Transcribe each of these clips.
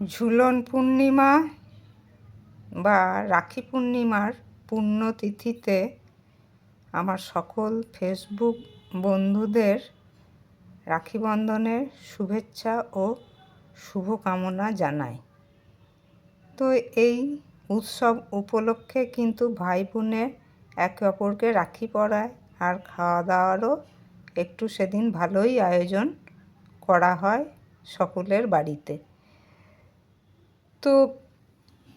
ঝুলন পূর্ণিমা বা রাখি পূর্ণিমার পুণ্যতিথিতে আমার সকল ফেসবুক বন্ধুদের রাখি বন্ধনের শুভেচ্ছা ও শুভকামনা জানাই। তো এই উৎসব উপলক্ষে কিন্তু ভাই বোনের একে অপরকে রাখি পরায় আর খাওয়া দাওয়ারও একটু সেদিন ভালোই আয়োজন করা হয় সকলের বাড়িতে। তো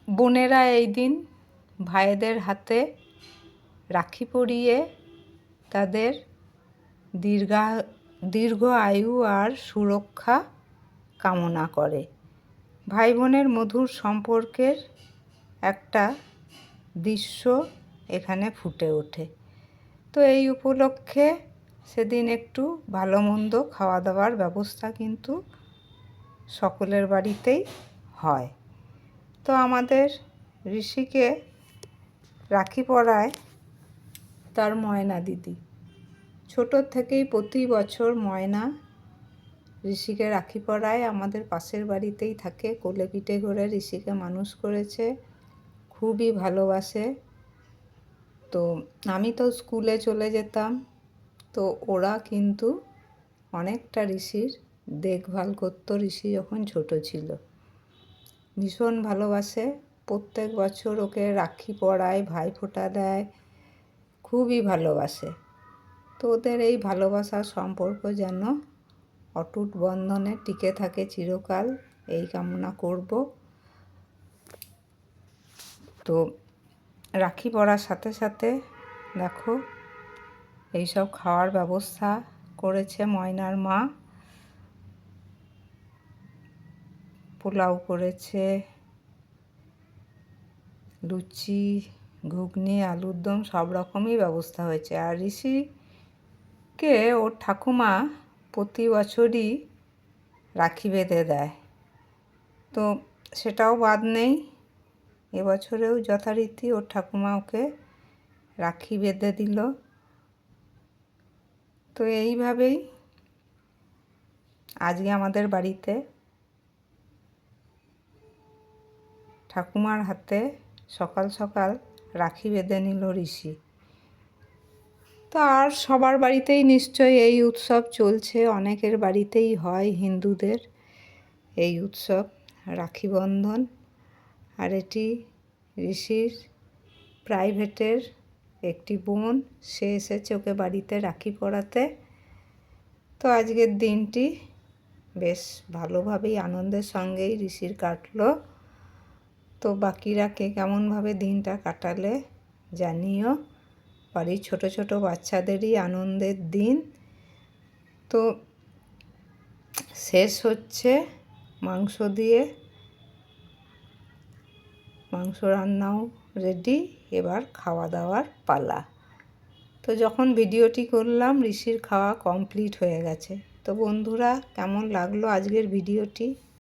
বোনেরা এই দিন ভাইদের হাতে রাখি পরিয়ে তাদের দীর্ঘা, দীর্ঘ আয়ু আর সুরক্ষা কামনা করে। ভাই বোনের মধুর সম্পর্কের একটা দৃশ্য এখানে ফুটে ওঠে। তো এই উপলক্ষে সেদিন একটু ভালো মন্দ খাওয়া দাওয়ার ব্যবস্থা কিন্তু সকলের বাড়িতেই হয়। তো আমাদের ঋষিকে রাখি পরায় তার ময়না দিদি। ছোটোর থেকেই প্রতি বছর ময়না ঋষিকে রাখি পরায়। আমাদের পাশের বাড়িতেই থাকে। কোলে পিঠে করে ঋষিকে মানুষ করেছে। খুবই ভালোবাসে। তো আমি তো স্কুলে চলে যেতাম। তো ওরা কিন্তু অনেকটা ঋষির দেখভাল করতো। ঋষি যখন ছোট ছিল। ভীষণ ভালোবাসে। প্রত্যেক বছর ওকে রাখি পরায়, ভাই ফোঁটা দেয়, খুবই ভালোবাসে। তো ওদের এই ভালোবাসার সম্পর্ক যেন অটুট বন্ধনে টিকে থাকে চিরকাল, এই কামনা করব। তো রাখি পরার সাথে সাথে দেখো, এইসব খাওয়ার ব্যবস্থা করেছে ময়নার মা। পোলাও করেছে, লুচি, ঘুগনি, আলুর দম, সব রকমই ব্যবস্থা হয়েছে। আর ঋষিকে ওর ঠাকুমা প্রতি বছরই রাখি বেঁধে দেয়। তো সেটাও বাদ নেই, এবছরেও যথারীতি ওর ঠাকুমা ওকে রাখি বেঁধে দিল। তো এইভাবেই আজকে আমাদের বাড়িতে ঠাকুমার হাতে সকাল সকাল রাখি বেঁধে নিল ঋষি। তো আর সবার বাড়িতেই নিশ্চয়ই এই উৎসব চলছে, অনেকের বাড়িতেই হয় হিন্দুদের এই উৎসব, রাখি বন্ধন। আর এটি ঋষির প্রাইভেটের একটি বোন, সে এসেছে ওকে বাড়িতে রাখি পড়াতে তো আজকের দিনটি বেশ ভালোভাবেই আনন্দের সঙ্গেই ঋষির কাটলো। তো বাকিরা কে কেমনভাবে দিনটা কাটালে জানিও। বাড়ির ছোট ছোট বাচ্চাদেরই আনন্দের দিন। তো শেষ হচ্ছে মাংস দিয়ে। মাংস রান্নাও রেডি এবার খাওয়া দাওয়ার পালা। তো যখন ভিডিওটি করলাম, ঋষির খাওয়া কমপ্লিট হয়ে গেছে। তো বন্ধুরা, কেমন লাগল আজকের ভিডিওটি?